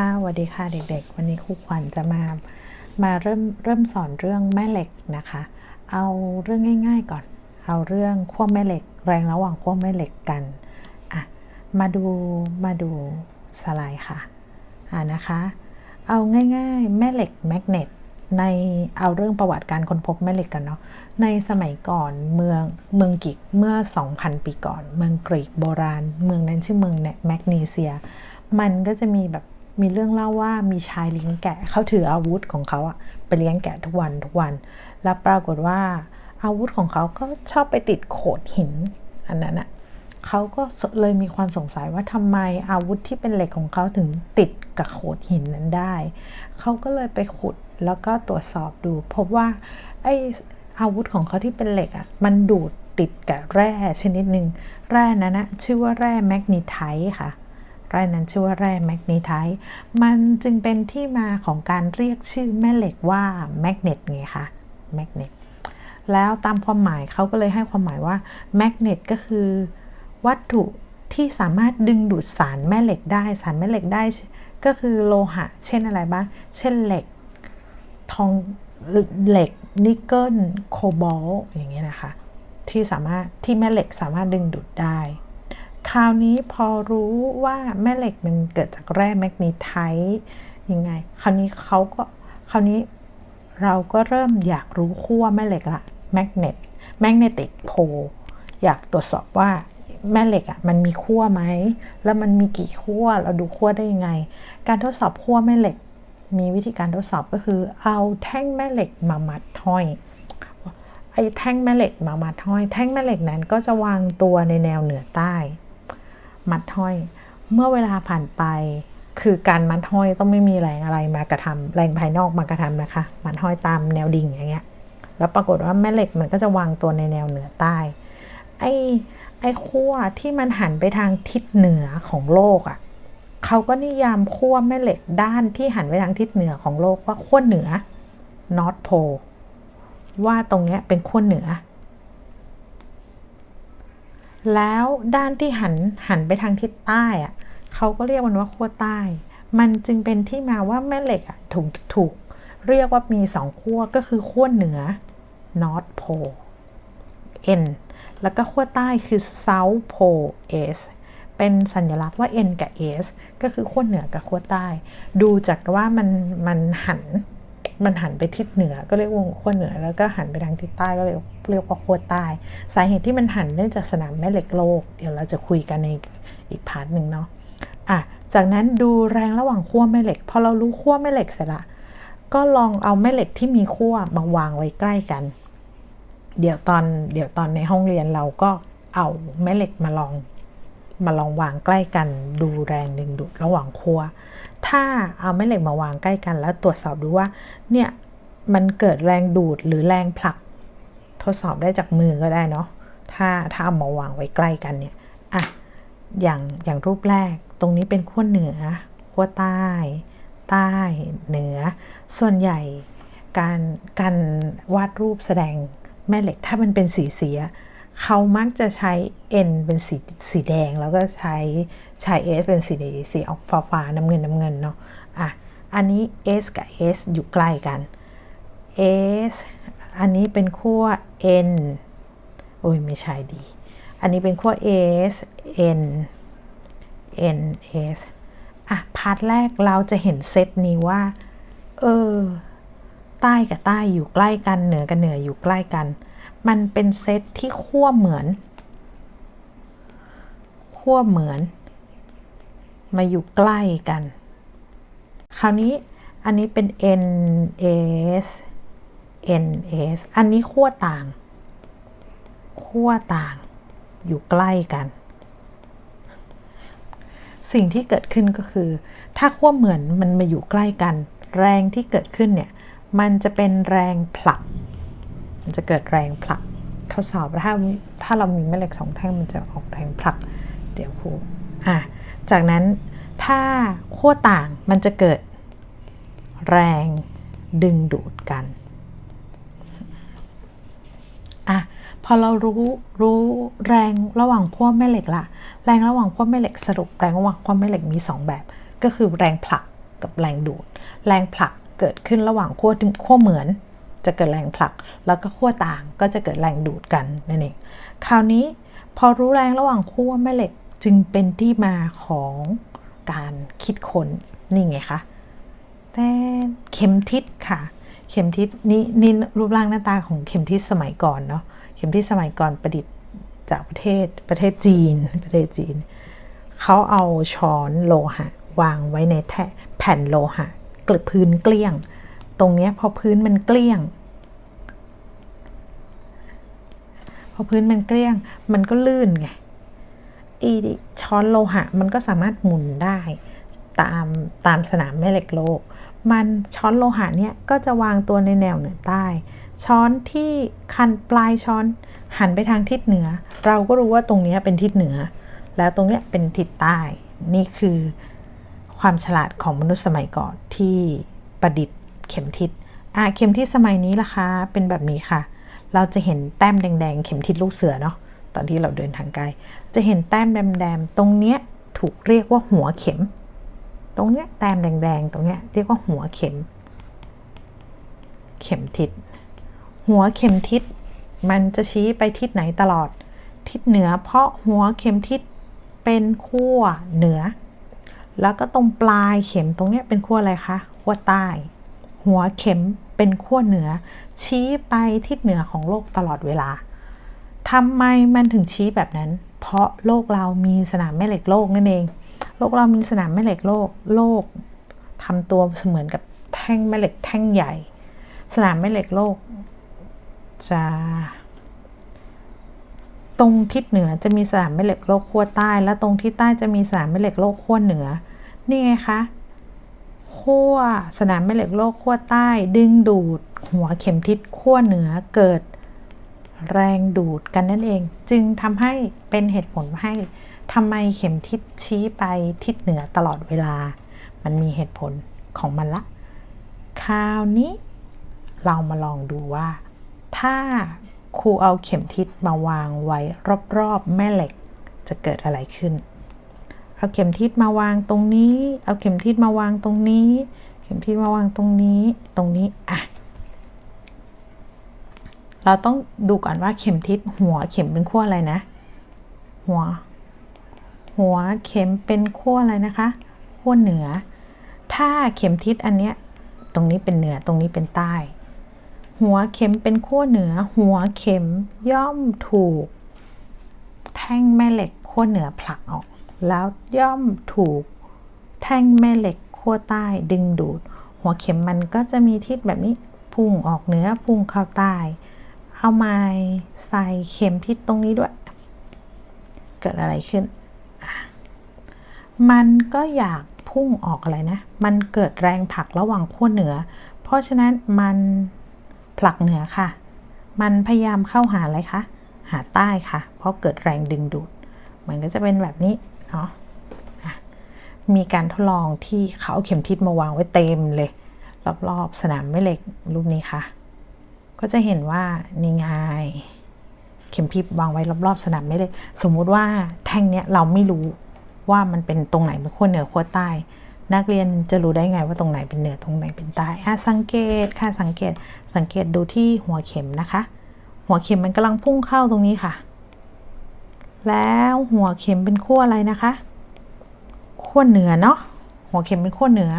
ค่ะสวัสดีค่ะเด็กๆ วันนี้ครูขวัญจะมา มาเริ่มเริ่มสอนเรื่องแม่เหล็กนะคะ เอาเรื่องง่าย ๆก่อน เอาเรื่องขั้วแม่เหล็ก แรงระหว่างขั้วแม่เหล็กกันอะมาดูมาดูสไลด์ค่ะอ่านะคะ เอาง่ายๆแม่เหล็กแมกเนตในเอาเรื่องประวัติการค้นพบแม่เหล็กกันเนาะในสมัยก่อนเมืองเมืองกิกเมื่อ 2,000 ปีก่อน เมืองกรีกโบราณ เมืองนั้นชื่อเมืองแมกนีเซีย มันก็จะมีแบบ มีเรื่องเล่าว่ามีชายเลี้ยงแกะเขาถืออาวุธของเขาอะไปเลี้ยงแกะทุกวันทุกวัน แล้วปรากฏว่าอาวุธของเขาก็ชอบไปติดโขดหินอันนั้นอะเขาก็เลยมีความสงสัยว่าทำไมอาวุธที่เป็นเหล็กของเขาถึงติดกับโขดหินนั้นได้ เขาก็เลยไปขุดแล้วก็ตรวจสอบดู พบว่าไออาวุธของเขาที่เป็นเหล็กอะมันดูดติดกับแร่ชนิดหนึ่งแร่นั้นนะชื่อว่าแร่แมกนีไทต์ค่ะ แร่นั้นชื่อว่าแร่แมกนีไทต์มันจึงเป็นที่มาของการเรียกชื่อแม่เหล็กว่าแมกเนตไงคะแมกเนตแล้วตามความหมายเขาก็เลยให้ความหมายว่าแมกเนตก็คือวัตถุที่สามารถดึงดูดสารแม่เหล็กได้สารแม่เหล็กได้ ก็คือโลหะ เช่นอะไรบ้างเช่นเหล็ก ทองเหล็กนิกเกิลโคบอลต์อย่างเงี้ยนะคะ ที่สามารถที่แม่เหล็กสามารถดึงดูดได้ คราวนี้พอรู้ว่าแม่เหล็กมันเกิดจากแร่แมกนีไทต์ยังไง คราวนี้เขาก็คราวนี้เราก็เริ่มอยากรู้ขั้วแม่เหล็กละแมกเนตแมกเนติกโพอยากตรวจสอบว่าแม่เหล็กอะ่ะมันมีขั้วไหม แล้วมันมีกี่ขั้ว เราดูขั้วได้ยังไง การทดสอบขั้วแม่เหล็ก มีวิธีการทดสอบก็คือ เอาแท่งแม่เหล็กมามัดห้อย ไอ้แท่งแม่เหล็กมามัดห้อย แท่งแม่เหล็กนั้นก็จะวางตัวในแนวเหนือใต้ มัดห้อย เมื่อเวลาผ่านไป คือการมัดห้อยต้องไม่มีแรงอะไรมากระทำแรงภายนอกมากระทำนะคะ มัดห้อยตามแนวดิ่งอย่างเงี้ย แล้วปรากฏว่าแม่เหล็กมันก็จะวางตัวในแนวเหนือใต้ ไอ้ไอ้ขั้วที่มันหันไปทางทิศเหนือของโลกอะ่ะเขาก็นิยามขั้วแม่เหล็กด้านที่หันไปทางทิศเหนือของโลกว่าขั้วเหนือ North Pole ว่าตรงเนี้ยเป็นขั้วเหนือ แล้วด้านที่หันหันไปทางทิศใต้อะเขาก็เรียกมันว่าขั้วใต้ มันจึงเป็นที่มาว่าแม่เหล็กอะถูกถูก เรียกว่ามีสองขั้วก็คือขั้วเหนือ North Pole N แล้วก็ขั้วใต้คือ South Pole S เป็นสัญลักษณ์ว่า N กับ S ก็คือขั้วเหนือกับขั้วใต้ ดูจากว่ามันมันหัน มันหันไปทิศเหนือก็เรียกว่าขั้วเหนือ แล้วก็หันไปทางทิศใต้ก็เรียกเรียกว่าขั้วใต้ สาเหตุที่มันหันเนื่องจากสนามแม่เหล็กโลก เดี๋ยวเราจะคุยกันในอีกพาร์ทหนึ่งเนาะอะจากนั้นดูแรงระหว่างขั้วแม่เหล็กพอเรารู้ขั้วแม่เหล็กเสร็จละก็ลองเอาแม่เหล็กที่มีขั้วมาวางไว้ใกล้กัน เดี๋ยวตอนเดี๋ยวตอนในห้องเรียนเราก็เอาแม่เหล็กมาลองมาลองวางใกล้กันดูแรงดึงดูดระหว่างขั้ว ถ้าเอาแม่เหล็กมาวางใกล้กันแล้วตรวจสอบดูว่า เนี่ยมันเกิดแรงดูดหรือแรงผลัก ทดสอบได้จากมือก็ได้เนาะ ถ้าถ้าเอามาวางไว้ใกล้กันเนี่ย อะ อย่างอย่างรูปแรก ตรงนี้เป็นขั้วเหนือขั้วใต้ ใต้ เหนือ ส่วนใหญ่การการวาดรูปแสดงแม่เหล็กถ้ามันเป็นสีเสีย เขามักจะใช้ N เป็นสีสีแดง แล้วก็ใช้ใช้ S เป็นสีสีออกฟ้าฟ้าน้ำเงินน้ำเงินเนาะอะอันนี้ S กับ S อยู่ใกล้กัน S อันนี้เป็นขั้ว N โอ้ยไม่ใช่ดี อันนี้เป็นขั้ว S N N S อะ พาร์ทแรกเราจะเห็นเซตนี้ว่า เออ ใต้กับใต้อยู่ใกล้กัน เหนือกับเหนืออยู่ใกล้กัน มันเป็นเซตที่ขั้วเหมือนขั้วเหมือน มาอยู่ใกล้กัน คราวนี้อันนี้เป็น N S N S อันนี้ขั้วต่าง ขั้วต่างอยู่ใกล้กัน สิ่งที่เกิดขึ้นก็คือ ถ้าขั้วเหมือนมันมาอยู่ใกล้กัน แรงที่เกิดขึ้นเนี่ย มันจะเป็นแรงผลัก มันจะเกิดแรงผลักทดสอบถ้าถ้าเรามีแม่เหล็กสองแท่งมันจะออกแรงผลัก เดี๋ยวครูอะจากนั้นถ้าขั้วต่างมันจะเกิดแรงดึงดูดกันอะพอเรารู้รู้แรงระหว่างขั้วแม่เหล็กละแรงระหว่างขั้วแม่เหล็กสรุปแรงระหว่างขั้วแม่เหล็กมี 2 แบบ ก็คือแรงผลักกับแรงดูด แรงผลักเกิดขึ้นระหว่างขั้วขั้วเหมือน จะเกิดแรงผลัก แล้วก็ขั้วต่างก็จะเกิดแรงดูดกันนั่นเองคราวนี้พอรู้แรงระหว่างขั้วแม่เหล็กจึงเป็นที่มาของการคิดค้นนี่ไงคะแต่เข็มทิศค่ะ เข็มทิศนี่นี่รูปร่างหน้าตาของเข็มทิศสมัยก่อนเนาะเข็มทิศสมัยก่อนประดิษฐ์จากประเทศประเทศจีนประเทศจีนเขาเอาช้อนโลหะ วางไว้ในแท่แผ่นโลหะเกลือพื้นเกลี้ยง ตรงนี้พอพื้นมันเกลี้ยง พอพื้นมันเกลี้ยง มันก็ลื่นไงอีช้อนโลหะมันก็สามารถหมุนได้ตามตามสนามแม่เหล็กโลก มันช้อนโลหะเนี่ยก็จะวางตัวในแนวเหนือใต้ ช้อนที่คันปลายช้อนหันไปทางทิศเหนือ เราก็รู้ว่าตรงนี้เป็นทิศเหนือ แล้วตรงนี้เป็นทิศใต้ นี่คือความฉลาดของมนุษย์สมัยก่อนที่ประดิษฐ์ เข็มทิศอะเข็มทิศสมัยนี้ล่ะคะเป็นแบบนี้ค่ะ เราจะเห็นแต้มแดงๆ เข็มทิศลูกเสือเนาะตอนที่เราเดินทางไกลจะเห็นแต้มแดงๆตรงเนี้ยถูกเรียกว่าหัวเข็ม ตรงเนี้ยแต้มแดงๆ ตรงเนี้ยเรียกว่าหัวเข็ม เข็มทิศหัวเข็มทิศมันจะชี้ไปทิศไหนตลอด ทิศเหนือ เพราะหัวเข็มทิศเป็นขั้วเหนือ แล้วก็ตรงปลายเข็มตรงเนี้ยเป็นขั้วอะไรคะขั้วใต้ หัวเข็มเป็นขั้วเหนือ ชี้ไปทิศเหนือของโลกตลอดเวลาทำไมมันถึงชี้แบบนั้น เพราะโลกเรามีสนามแม่เหล็กโลกนั่นเอง โลกเรามีสนามแม่เหล็กโลกโลกทำตัวเสมือนกับแท่งแม่เหล็กแท่งใหญ่ สนามแม่เหล็กโลกจะตรงทิศเหนือจะมีสนามแม่เหล็กโลกขั้วใต้ และตรงทิศใต้จะมีสนามแม่เหล็กโลกขั้วเหนือ นี่ไงคะ ขั้วสนามแม่เหล็กโลกขั้วใต้ ดึงดูด หัวเข็มทิศขั้วเหนือเกิดแรงดูดกันนั่นเอง จึงทำให้เป็นเหตุผลให้ทำไมเข็มทิศชี้ไปทิศเหนือตลอดเวลา มันมีเหตุผลของมันละ คราวนี้ เรามาลองดูว่า ถ้าครูเอาเข็มทิศมาวางไว้รอบๆแม่เหล็กจะเกิดอะไรขึ้น เอาเข็มทิศมาวางตรงนี้ เอาเข็มทิศมาวางตรงนี้ เข็มทิศมาวางตรงนี้ ตรงนี้ อะ เราต้องดูก่อนว่าเข็มทิศหัวเข็มเป็นขั้วอะไรนะ หัว หัวเข็มเป็นขั้วอะไรนะคะ ขั้วเหนือ ถ้าเข็มทิศอันเนี้ย ตรงนี้เป็นเหนือ ตรงนี้เป็นใต้ หัวเข็มเป็นขั้วเหนือ หัวเข็มย่อมถูก แท่งแม่เหล็กขั้วเหนือผลักออก แล้วย่อมถูกแท่งแม่เหล็กขั้วใต้ดึงดูด หัวเข็มมันก็จะมีทิศแบบนี้พุ่งออกเหนือพุ่งเข้าใต้ เอาไม้ใส่เข็มทิศตรงนี้ด้วย เกิดอะไรขึ้น มันก็อยากพุ่งออกอะไรนะ มันเกิดแรงผลักระหว่างขั้วเหนือ เพราะฉะนั้นมันผลักเหนือค่ะ มันพยายามเข้าหาอะไรคะ หาใต้ค่ะ เพราะเกิดแรงดึงดูด มันก็จะเป็นแบบนี้ เนาะมีการทดลองที่เขาเอาเข็มทิศมาวางไว้เต็มเลย รอบๆสนามแม่เหล็กรูปนี้ค่ะ ก็จะเห็นว่านี่ไงเข็มทิศวางไว้รอบๆสนามแม่เหล็ก สมมุติว่าแท่งเนี้ยเราไม่รู้ว่ามันเป็นตรงไหนเป็นขั้วเหนือขั้วใต้ นักเรียนจะรู้ได้ไงว่าตรงไหนเป็นเหนือตรงไหนเป็นใต้อะสังเกตค่ะสังเกตสังเกตดูที่หัวเข็มนะคะ หัวเข็มมันกำลังพุ่งเข้าตรงนี้ค่ะ แล้วหัวเข็มเป็นขั้วอะไรนะคะขั้วเหนือเนาะหัวเข็มเป็นขั้วเหนือ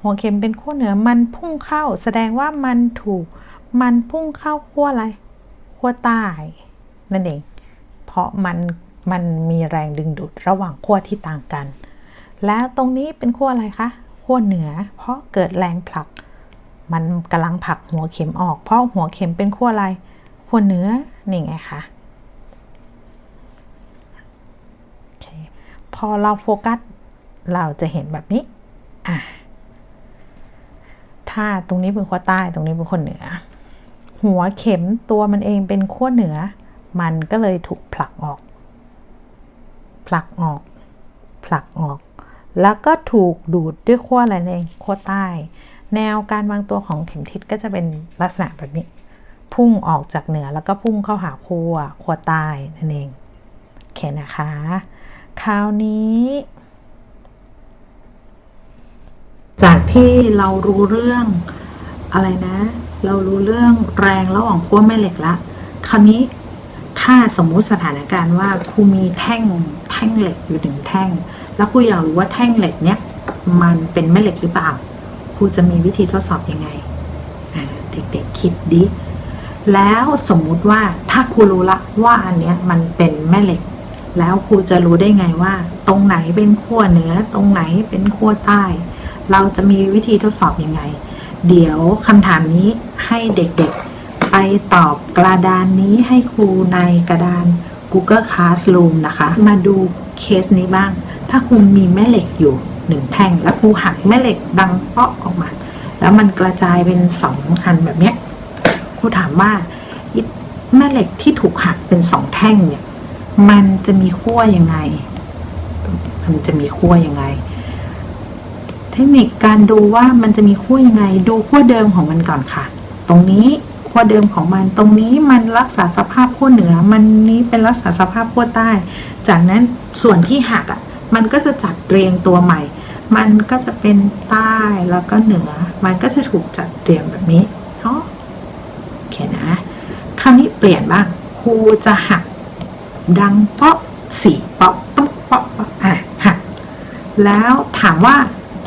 หัวเข็มเป็นขั้วเหนือมันพุ่งเข้า แสดงว่ามันถูกมันพุ่งเข้าขั้วอะไรขั้วใต้นั่นเอง เพราะมันมันมีแรงดึงดูดระหว่างขั้วที่ต่างกัน แล้วตรงนี้เป็นขั้วอะไรคะขั้วเหนือ เพราะเกิดแรงผลัก มันกำลังผลักหัวเข็มออก เพราะหัวเข็มเป็นขั้วอะไรขั้วเหนือนี่ไงคะ พ อเราโฟกัส เราจะเห็นแบบนี้อะถ้าตรงนี้เป็นขั้วใต้ตรงนี้เป็นขั้วเหนือ หัวเข็มตัวมันเองเป็นขั้วเหนือ มันก็เลยถูกผลักออก ผลักออก ผลักออก แล้วก็ถูกดูดด้วยขั้วอะไรเองขั้วใต้ แนวการวางตัวของเข็มทิศก็จะเป็นลักษณะแบบนี้ พุ่งออกจากเหนือแล้วก็พุ่งเข้าหาขั้วขั้วใต้นั่นเองโอเคนะคะ คราวนี้ จากที่เรารู้เรื่องอะไรนะ เรารู้เรื่องแรงระหว่างขั้วแม่เหล็กละคราวนี้ถ้าสมมุติสถานการณ์ว่าครูมีแท่งแท่งเหล็กอยู่หนึ่งแท่ง แล้วครูอยากรู้ว่าแท่งเหล็กเนี้ยมันเป็นแม่เหล็กหรือเปล่าครูจะมีวิธีทดสอบยังไงเด็กๆคิดดิแล้วสมมุติว่าถ้าครูรู้ละว่าอันเนี้ยมันเป็นแม่เหล็ก แล้วครูจะรู้ได้ไงว่า ตรงไหนเป็นขั้วเหนือ ตรงไหนเป็นขั้วใต้ เราจะมีวิธีทดสอบยังไง เดี๋ยวคำถามนี้ให้เด็กๆ ไปตอบกระดานนี้ให้ครูในกระดาน Google Classroom นะคะ มาดูเคสนี้บ้าง ถ้าครูมีแม่เหล็กอยู่หนึ่งแท่ง แล้วครูหักแม่เหล็กดังเปาะออกมา แล้วมันกระจายเป็นสองอันแบบเนี้ยครูถามว่าแม่เหล็กที่ถูกหักเป็นสองแท่งเนี่ย มันจะมีขั้วยังไง มันจะมีขั้วยังไง เทคนิคการดูว่ามันจะมีขั้วยังไง ดูขั้วเดิมของมันก่อนค่ะ ตรงนี้ขั้วเดิมของมันตรงนี้มันรักษาสภาพขั้วเหนือ มันนี้เป็นรักษาสภาพขั้วใต้ จากนั้นส่วนที่หักอะมันก็จะจัดเรียงตัวใหม่ มันก็จะเป็นใต้แล้วก็เหนือ มันก็จะถูกจัดเรียงแบบนี้เนาะโอเคนะ คราวนี้เปลี่ยนบ้างครูจะหัก ดังเปาะสี่เปาะตุ๊บเปาะเปาะอะหักแล้วถามว่า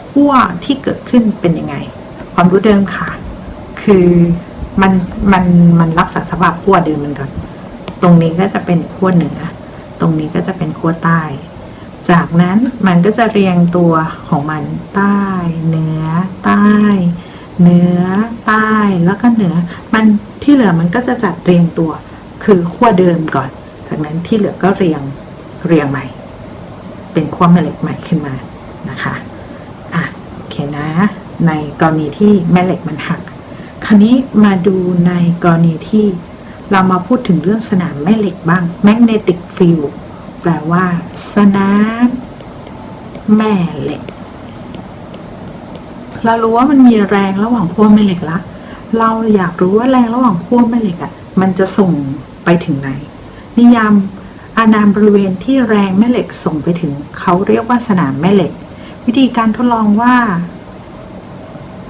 ขั้วที่เกิดขึ้นเป็นยังไง ความรู้เดิมค่ะ คือมันมันมันรักษาสภาพขั้วเดิมมันก่อนตรงนี้ก็จะเป็นขั้วเหนือ ตรงนี้ก็จะเป็นขั้วใต้ จากนั้นมันก็จะเรียงตัวของมันใต้เหนือใต้เหนือใต้แล้วก็เหนือ มันที่เหลือมันก็จะจัดเรียงตัว คือขั้วเดิมก่อน จากนั้นที่เหลือก็เรียงเรียงใหม่ เป็นขั้วแม่เหล็กใหม่ขึ้นมานะคะอะโอเคนะ ในกรณีที่แม่เหล็กมันหัก คราวนี้มาดูในกรณีที่เรามาพูดถึงเรื่องสนามแม่เหล็กบ้าง magnetic field แปลว่า สนามแม่เหล็ก เรารู้ว่ามันมีแรงระหว่างขั้วแม่เหล็กละ เราอยากรู้ว่าแรงระหว่างขั้วแม่เหล็กอะ่ะ มันจะส่งไปถึงไหน นิยามอานามบริเวณที่แรงแม่เหล็กส่งไปถึง เขาเรียกว่าสนามแม่เหล็ก วิธีการทดลองว่า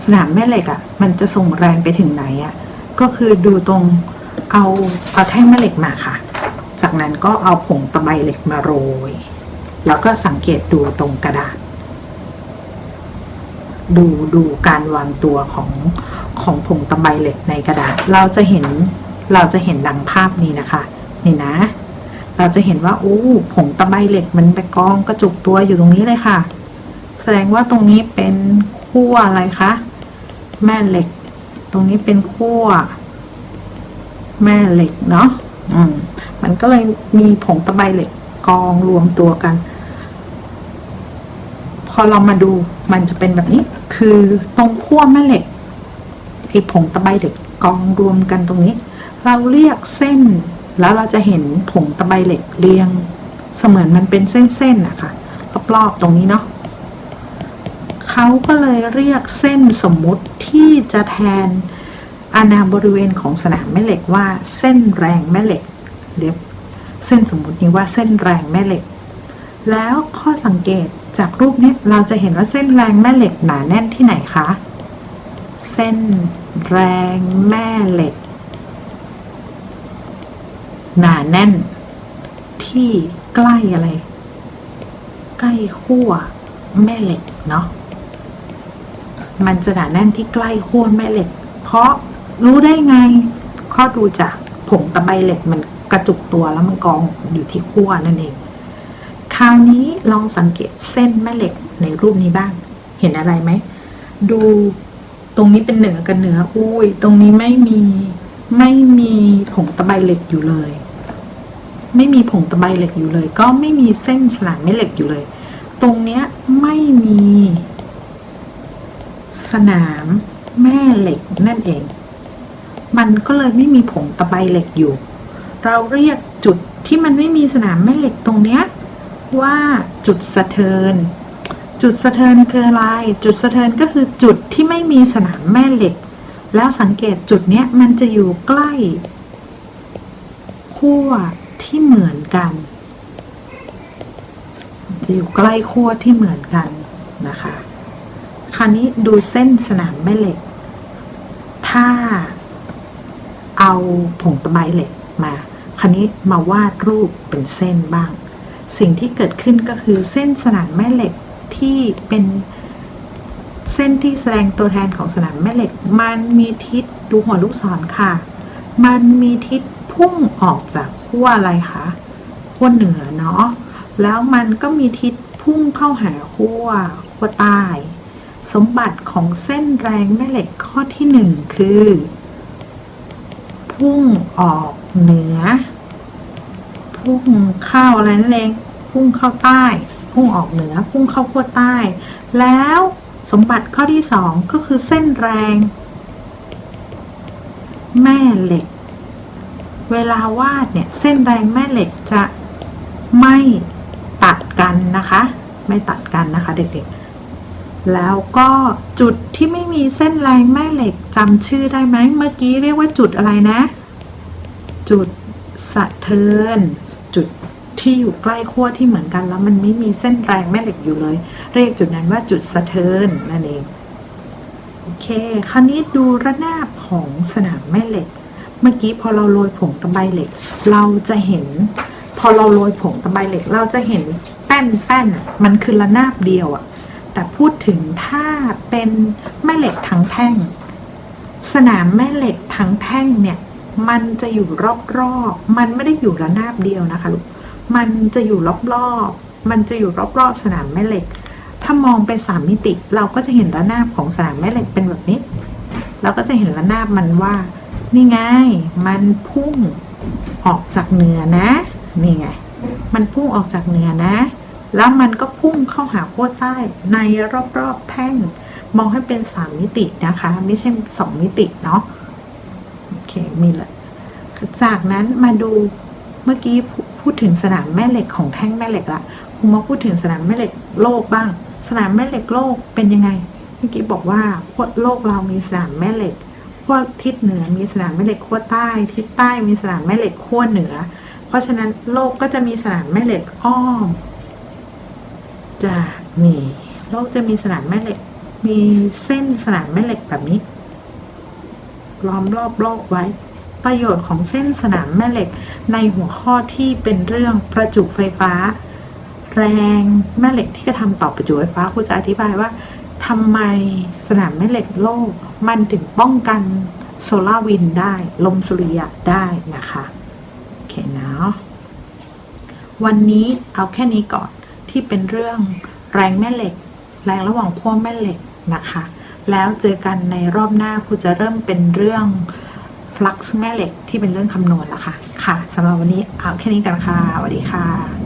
สนามแม่เหล็กอะ่ะ มันจะส่งแรงไปถึงไหนอะ่ะ ก็คือดูตรงเอาเอาแท่งแม่เหล็กมาค่ะ จากนั้นก็เอาผงตะไบเหล็กมาโรย แล้วก็สังเกตดูตรงกระดาษ ดูดูการวางตัวของของผงตะไบเหล็กในกระดาษ เราจะเห็นเราจะเห็นดังภาพนี้นะคะ นี่นะ เราจะเห็นว่าโอ้ผงตะไบเหล็กมันไปกองกระจุกตัวอยู่ตรงนี้เลยค่ะ แสดงว่าตรงนี้เป็นขั้วอะไรคะแม่เหล็ก ตรงนี้เป็นขั้วแม่เหล็กเนาะอืมมันก็เลยมีผงตะไบเหล็กกองรวมตัวกัน พอเรามาดูมันจะเป็นแบบนี้ คือตรงขั้วแม่เหล็กไอ้ผงตะไบเหล็กกองรวมกันตรงนี้ เราเรียกเส้น แล้วเราจะเห็นผงตะไบเหล็กเรียงเสมือนมันเป็นเส้นๆนะคะรอบๆตรงนี้เนาะเขาก็เลยเรียกเส้นสมมุติที่จะแทนอานามบริเวณของสนามแม่เหล็กว่าเส้นแรงแม่เหล็กเรียกเส้นสมมุตินี้ว่าเส้นแรงแม่เหล็ก แล้วข้อสังเกตจากรูปนี้เราจะเห็นว่าเส้นแรงแม่เหล็กหนาแน่นที่ไหนคะ เส้นแรงแม่เหล็ก หนาแน่น ที่ใกล้อะไร ใกล้ขั้วแม่เหล็กเนาะมันจะหนาแน่นที่ใกล้ขั้วแม่เหล็ก เพราะรู้ได้ไงข้อดูจากผงตะไบเหล็กมันกระจุกตัวแล้วมันกองอยู่ที่ขั้วนั่นเอง คราวนี้ลองสังเกตเส้นแม่เหล็กในรูปนี้บ้าง เห็นอะไรไหม ดูตรงนี้เป็นเหนือกับเหนือ อุ้ย ตรงนี้ไม่มีไม่มีผงตะไบเหล็กอยู่เลย ไม่มีผงตะไบเหล็กอยู่เลย ก็ไม่มีเส้นสนามแม่เหล็กอยู่เลย ตรงเนี้ยไม่มี สนามแม่เหล็กนั่นเอง มันก็เลยไม่มีผงตะไบเหล็กอยู่ เราเรียกจุดที่มันไม่มีสนามแม่เหล็กตรงเนี้ยว่าจุดสะเทินจุดสะเทินคืออะไร จุดสะเทินก็คือจุดที่ไม่มีสนามแม่เหล็ก แล้วสังเกตจุดเนี้ยมันจะอยู่ใกล้ขั้ว ที่เหมือนกัน จะอยู่ใกล้ขั้วที่เหมือนกันนะคะ คราวนี้ดูเส้นสนามแม่เหล็ก ถ้าเอาผงตะไบเหล็กมา คราวนี้มาวาดรูปเป็นเส้นบ้าง สิ่งที่เกิดขึ้นก็คือเส้นสนามแม่เหล็กที่เป็นเส้นที่แสดงตัวแทนของสนามแม่เหล็ก มันมีทิศดูหัวลูกศรค่ะ มันมีทิศ พุ่งออกจากขั้วอะไรคะขั้วเหนือเนาะแล้วมันก็มีทิศพุ่งเข้าหาขั้วขั้วใต้ สมบัติของเส้นแรงแม่เหล็กข้อที่หนึ่งคือ พุ่งออกเหนือ พุ่งเข้าอะไรนั่นเองพุ่งเข้าใต้ พุ่งออกเหนือ พุ่งเข้าขั้วใต้ แล้วสมบัติข้อที่สองก็คือเส้นแรง แม่เหล็ก เวลาวาดเนี่ยเส้นแรงแม่เหล็กจะไม่ตัดกันนะคะ ไม่ตัดกันนะคะเด็กๆ แล้วก็จุดที่ไม่มีเส้นแรงแม่เหล็กจำชื่อได้ไหมเมื่อกี้เรียกว่าจุดอะไรนะ จุดสะเทือนจุดที่อยู่ใกล้ขั้วที่เหมือนกันแล้วมันไม่มีเส้นแรงแม่เหล็กอยู่เลย เรียกจุดนั้นว่าจุดสะเทือนนั่นเอง โอเค คราวนี้ดูระนาบของสนามแม่เหล็ก มื่อกี้พอเราโรยผงตะไบเหล็ก เราจะเห็น พอเราโรยผงตะไบเหล็ก เราจะเห็นแป้นแป้นมันคือระนาบเดียวอะแต่พูดถึงถ้าเป็นแม่เหล็กทั้งแท่ง สนามแม่เหล็กทั้งแท่งเนี่ยมันจะอยู่รอบๆ มันไม่ได้อยู่ระนาบเดียวนะคะลูก มันจะอยู่รอบๆ มันจะอยู่รอบๆ สนามแม่เหล็ก ถ้ามองไปสามมิติ เราก็จะเห็นระนาบของสนามแม่เหล็กเป็นแบบนี้ เราก็จะเห็นระนาบมันว่า นี่ไง มันพุ่งออกจากเหนือนะ นี่ไง มันพุ่งออกจากเหนือนะ แล้วมันก็พุ่งเข้าหาขั้วใต้ในรอบๆแท่ง มองให้เป็นสามมิตินะคะ ไม่ใช่สองมิติเนาะ โอเค มีเลย จากนั้นมาดูเมื่อกี้พูดถึงสนามแม่เหล็กของแท่งแม่เหล็กละครูมาพูดถึงสนามแม่เหล็กโลกบ้าง สนามแม่เหล็กโลกเป็นยังไง เมื่อกี้บอกว่าโลกเรามีสนามแม่เหล็ก ขั้วทิศเหนือมีสนามแม่เหล็กขั้วใต้ ทิศใต้มีสนามแม่เหล็กขั้วเหนือ เพราะฉะนั้นโลกก็จะมีสนามแม่เหล็กอ้อมจากนี่โลกจะมีสนามแม่เหล็ก มีเส้นสนามแม่เหล็กแบบนี้ ล้อมรอบโลกไว้ ประโยชน์ของเส้นสนามแม่เหล็กในหัวข้อที่เป็นเรื่องประจุไฟฟ้า แรงแม่เหล็กที่กระทำต่อประจุไฟฟ้าครูจะอธิบายว่า ทำไมสนามแม่เหล็กโลก มันถึงป้องกันโซลาร์วินได้ ลมสุริยะได้นะคะโอเคเนาะวันนี้เอาแค่นี้ก่อนที่เป็นเรื่องแรงแม่เหล็ก แรงระหว่างขั้วแม่เหล็กนะคะ แล้วเจอกันในรอบหน้าครูจะเริ่มเป็นเรื่องฟลักซ์แม่เหล็กที่เป็นเรื่องคำนวณแล้วค่ะ ค่ะสำหรับวันนี้เอาแค่นี้กันค่ะสวัสดีค่ะ